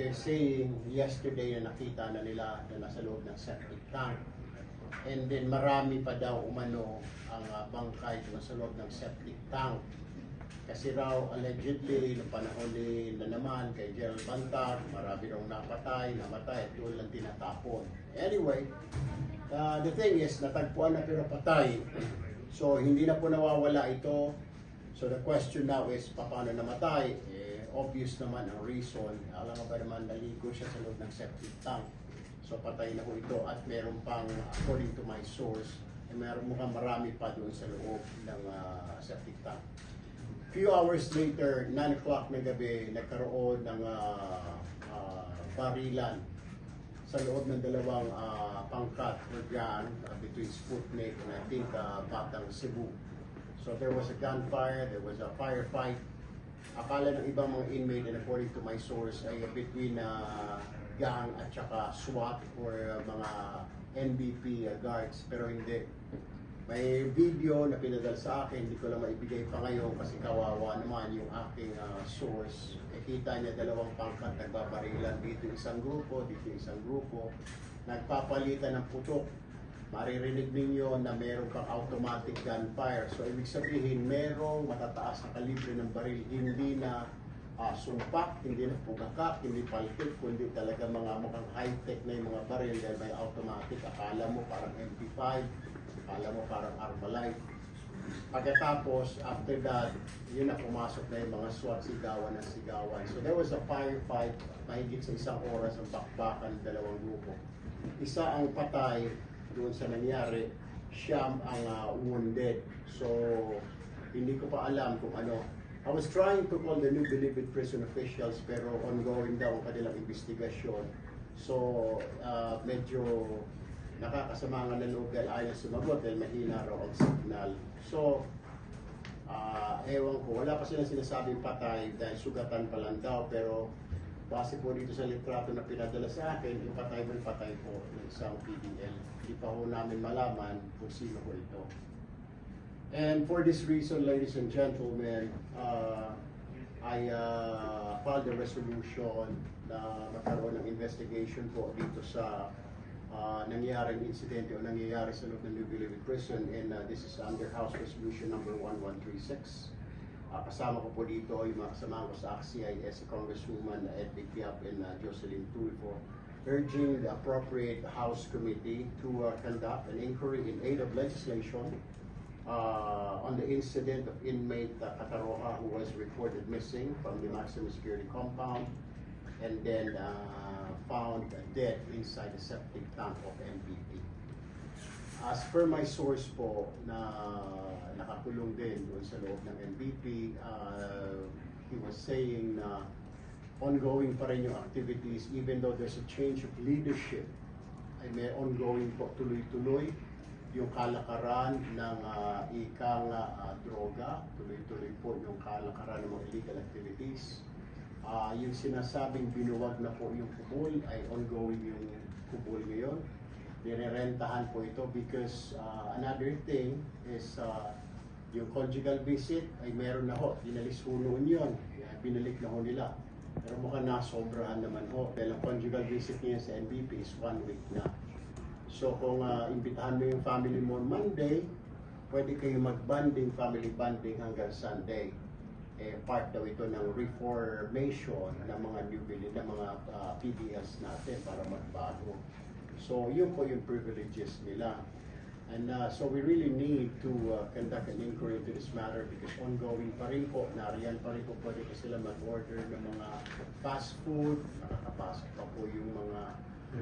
they're saying yesterday na nakita na nila na nasa loob ng septic tank. And then marami pa daw umano ang uh, bangkay doon sa loob ng septic tank. Kasi raw allegedly, noong panahon ni na naman kay Gerald Bantag, marami raw napatay, namatay, at doon lang tinatapon. Anyway, uh, the thing is, natagpuan na pero patay. So, hindi na po nawawala ito. So, the question now is, paano namatay? Eh, obvious naman ang reason. Alam mo ba naman, naligo siya sa loob ng septic tank. So, patay na po ito. At meron pang, according to my source, eh, meron mukhang marami pa doon sa loob ng uh, septic tank. Few hours later, 9 o'clock ng gabi, nagkaroon ng uh, uh, barilan sa loob ng dalawang uh, pangkat or gun uh, between Sputnik and I think uh, Batang Cebu. So there was a gunfire, there was a firefight. Akala ng ibang mga inmate and according to my source ay between uh, gang at saka SWAT or uh, mga NBP uh, guards pero hindi. May video na pinadal sa akin, hindi ko lang maibigay pa ngayon kasi kawawa naman yung aking uh, source. E kita niya dalawang pangkat nagbabarilan dito isang grupo, dito isang grupo. Nagpapalitan ng putok. Maririnig ninyo na meron pang automatic gunfire. So ibig sabihin, merong matataas na kalibre ng baril, hindi na uh, sumpak, hindi na pugakak, hindi palpit, kundi talaga mga mukhang high-tech na yung mga baril dahil may automatic. Akala mo parang MP5, akala mo parang Armalite. Pagkatapos, after that, yun na pumasok na yung mga SWAT sigawan ng sigawan. So there was a firefight, mahigit sa isang oras ang bakbakan ng dalawang grupo. Isa ang patay doon sa nangyari, siyam ang uh, wounded. So, hindi ko pa alam kung ano. I was trying to call the New Bilibid prison officials pero ongoing daw ang kanilang investigasyon. So, uh, medyo nakakasama nga ng loob dahil ayaw sumagot dahil mahina raw ang signal. So, uh, ewan ko, wala pa silang sinasabing patay dahil sugatan pa lang daw pero base po dito sa litrato na pinadala sa akin, yung patay mo patay po ng isang PDL. Hindi pa ho namin malaman kung sino po ito. And for this reason, ladies and gentlemen, uh, I uh, filed a resolution na magkaroon ng investigation po dito sa uh, nangyaring insidente o nangyayari sa loob ng New Bilibid Prison and uh, this is under House Resolution number 1136. Uh, kasama ko po dito yung mga kasama ko sa AXIS, si Congresswoman Edvic Piap and uh, Jocelyn Tulfo, urging the appropriate House Committee to uh, conduct an inquiry in aid of legislation uh, on the incident of inmate uh, Kataroha who was reported missing from the maximum security compound and then uh, found dead inside the septic tank of NBP. As per my source po na nakakulong din doon sa loob ng NBP, uh, he was saying na ongoing pa rin yung activities even though there's a change of leadership ay may ongoing po tuloy-tuloy yung kalakaran ng uh, ikang uh, droga, tuloy-tuloy po yung kalakaran ng mga illegal activities. Uh, yung sinasabing binuwag na po yung kubol ay ongoing yung. Nirerentahan po ito because uh, another thing is uh, yung conjugal visit ay meron na ho, dinalis ho noon yun, binalik na ho nila. Pero mukhang nasobrahan naman ho. Dahil ang conjugal visit niya sa NBP is one week na. So kung uh, imbitahan mo yung family mo on Monday, pwede kayo mag-banding, family banding hanggang Sunday. Eh, part daw ito ng reformation ng mga new billion, ng mga uh, PDLs natin para magbago. So yun po yung privileges nila. And uh, so we really need to uh, conduct an inquiry into this matter because ongoing pa rin po, nariyan pa rin po pwede pa sila mag-order ng mga fast food, nakakapasok pa po yung mga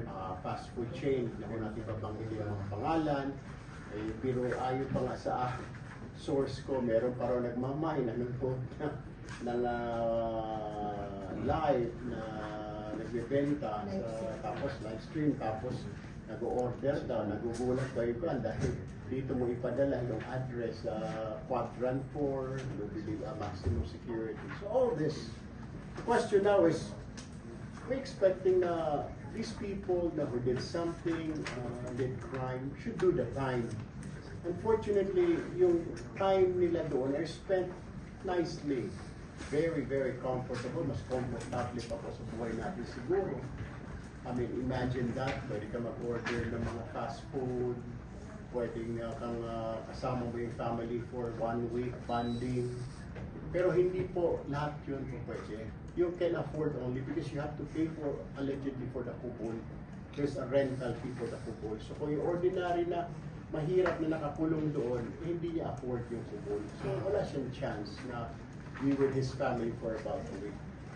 uh, fast food chain na kung natin pabanggit yung mga pangalan. Eh, pero ayon pa nga sa source ko, meron pa raw nagmamay na nanonood na, ng uh, live na nagbebenta sa, tapos live stream, tapos nag-order daw, nagugulat daw yung dahil dito mo ipadala yung address sa uh, quadrant 4, nabili uh, maximum security. So all this, the question now is, we expecting na these people na who did something, uh, did crime, should do the time. Unfortunately, yung time nila doon are spent nicely. Very, very comfortable. Mas comfortable pa po sa buhay natin siguro. I mean, imagine that. Pwede ka mag-order ng mga fast food. Pwedeng uh, kang uh, kasama mo yung family for one week, bonding. Pero hindi po lahat yun po pwede. You can afford only because you have to pay for, allegedly for the kupol. There's a rental fee for the kupol. So kung yung ordinary na mahirap na nakakulong doon, eh, hindi niya afford yung kupol. So wala siyang chance na be with his family for about a week.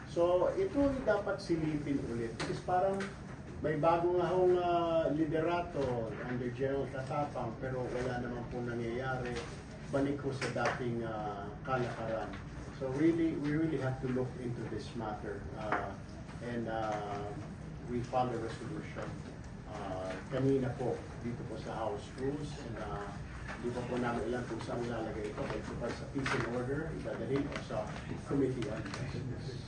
So ito dapat silipin ulit. Because parang may bago nga hong ah, liderato under General Katapang pero wala naman po nangyayari. Balik ko sa dating ah, kalakaran. So really, we really have to look into this matter. ah, and ah, we follow resolution. Ah, kanina po, dito po sa House Rules, and uh, di pa po namin alam kung saan ilalagay ito. But sa and order, idadalhin o sa Committee on Justice.